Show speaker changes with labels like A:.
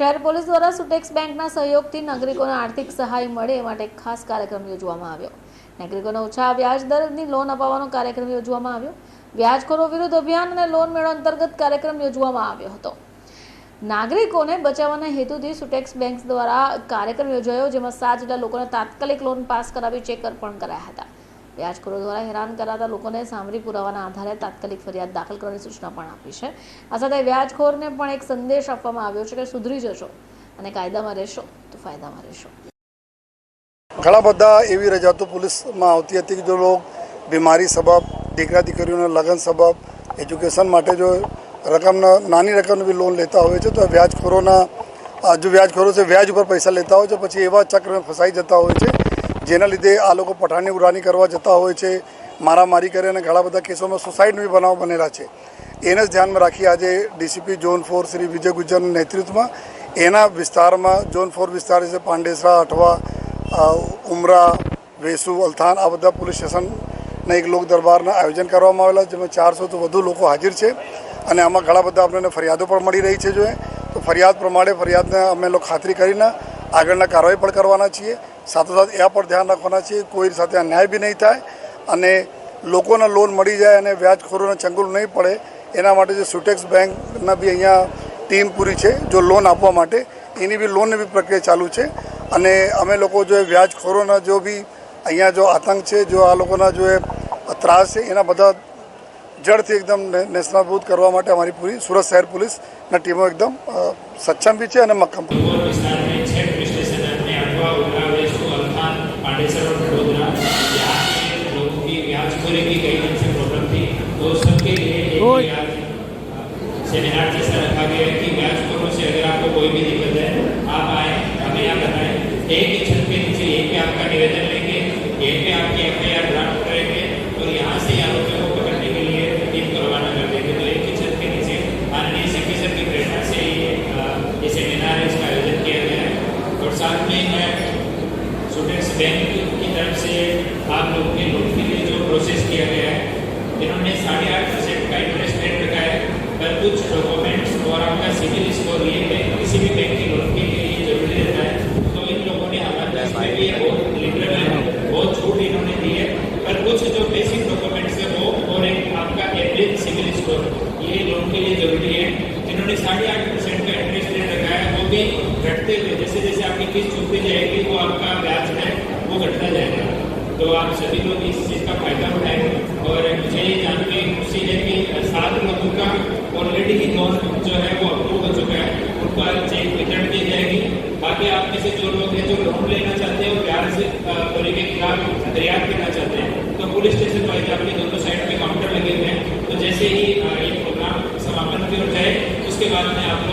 A: શહેર પોલીસ દ્વારા સુટેક્સ બેંકના સહયોગથી નાગરિકોને આર્થિક સહાય મળે એ માટે ખાસ કાર્યક્રમ યોજવામાં આવ્યો. નાગરિકોને ઓછા વ્યાજ દરની લોન અપાવવાનો કાર્યક્રમ યોજવામાં આવ્યો. વ્યાજખોરો વિરુદ્ધ અભિયાન અને લોન મેળો અંતર્ગત કાર્યક્રમ યોજવામાં આવ્યો હતો. નાગરિકોને બચાવવાના હેતુથી સુટેક્સ બેંક દ્વારા કાર્યક્રમ યોજાયો, જેમાં સાત જેટલા લોકોને તાત્કાલિક લોન પાસ કરાવી ચેક અર્પણ કરાયા હતા. વ્યાજખોરો દ્વારા હેરાન કરાતા લોકોને સામરી પુરાવાના આધારે તાત્કાલિક ફરિયાદ દાખલ કરવાની સૂચના પણ આપી છે. આ સાથે વ્યાજખોરને પણ એક સંદેશ આપવામાં આવ્યો છે કે સુધરી જશો અને કાયદામાં રહેશો તો ફાયદામાં રહેશો.
B: ઘણા બધા એવી રજાતો પોલીસમાં આવતી હતી કે જો લોક બીમારી સબબ, દીકરા દીકરીઓને લગ્ન સબબ, એજ્યુકેશન માટે જો રકમના, નાની રકમની બી લોન લેતા હોય છે તો વ્યાજખોરોના જો વ્યાજખોરો છે વ્યાજ ઉપર પૈસા લેતા હોય છે, પછી એવા ચક્રમાં ફસાઈ જતા હોય છે. જેના લીધે આ લોકો પઠાણની ઉડાની કરવા જતા હોય છે, મારામારી કરે અને ઘણા બધા કેસોમાં સુસાઇડ બી બનાવ બનેલા છે. એને જ ધ્યાનમાં રાખી આજે DCP zone four Shri Vijay ગુજરના નેતૃત્વમાં એના વિસ્તારમાં ઝોન ફોર વિસ્તાર છે, પાંડેસરા અઠવા ઉમરા, વેસુ, અલથાન, આ બધા પોલીસ સ્ટેશનના એક લોક દરબારના આયોજન કરવામાં આવેલા, જેમાં ચારસોથી વધુ લોકો હાજર છે અને આમાં ઘણા બધા આપણને ફરિયાદો પણ મળી રહી છે જોઈએ તો ફરિયાદ પ્રમાણે ફરિયાદને અમે લોકો ખાતરી કરીને આગળના કાર્યવાહી પણ કરવાના છીએ. સાથોસાથ એ પર ધ્યાન રાખવાના છીએ કોઈ સાથે અન્યાય બી નહીં થાય અને લોકોને લોન મળી જાય અને વ્યાજખોરોને ચંગુલ નહીં પડે, એના માટે જે સુટેક્સ બેંકના બી અહીંયા ટીમ પૂરી છે, જો લોન આપવા માટે, એની બી લોનની બી પ્રક્રિયા ચાલુ છે. અને અમે લોકો જો એ વ્યાજખોરોના જો બી અહીંયા જો આતંક છે, જો આ લોકોના જો એ ત્રાસ છે, એના બધા જડથી એકદમ નેશનાભૂત કરવા માટે અમારી પૂરી સુરત શહેર પોલીસના ટીમો એકદમ સક્ષમ બી છે અને મક્કમ
C: व्याजखोरी की कई दिन से प्रॉब्लम थी। तो सबके लिए एक सेमिनार जैसा रखा गया है कि व्याजखोरों से अगर आपको कोई भी दिक्कत है आप आए हमें यहाँ बताएँ। एक ही छत के नीचे यहीं पे आपका निवेदन लेंगे यहीं पे आपकी एफ़ आई आर ड्राफ्ट करेंगे और यहाँ से आरोपियों को पकड़ने के लिए टीम को रवाना कर देंगे। तो एक ही छत के नीचे माननीय सर की प्रेरणा से ये सेमिनार है इसका आयोजन किया गया है। और साथ में मैं स्टूडेंट्स बैंक की तरफ़ से आप लोगों के लोन इन्होंने साढ़े आठ परसेंट का इंटरेस्ट रेट रखा है पर कुछ डॉक्यूमेंट्स और आपका सिविल स्कोर ये बैंक किसी भी बैंक की लोन के लिए ये ज़रूरी रहता है। तो इन लोगों ने हमारे पास में भी बहुत लिबरल है बहुत छूट इन्होंने दी है पर कुछ जो बेसिक डॉक्यूमेंट्स है वो और एक आपका एवरेज सिविल स्कोर ये लोन के लिए ज़रूरी है। इन्होंने साढ़े आठ परसेंट का इंटरेस्ट रेट रखा है वो भी घटते हुए जैसे जैसे आपकी किस्त चुकती जाएगी वो आपका ब्याज है वो घटता जाएगा। तो आप सभी लोग इस चीज़ का फ़ायदा उठाएँ और मुझे ये जान के खुशी है कि सात लोगों का ऑलरेडी ही लोन जो है वो अप्रूव हो चुका है। उनको चेक वितरण की जाएगी। बाकी आप में से जो लोग हैं जो लोन लेना चाहते हैं और प्यार से खोरी के खिलाफ फरियाद करना चाहते हैं। तो पुलिस स्टेशन वाइज आपके दोनों साइड में काउंटर लगे हुए हैं तो जैसे ही ये प्रोग्राम समापन की ओर जाए, उसके बाद में आप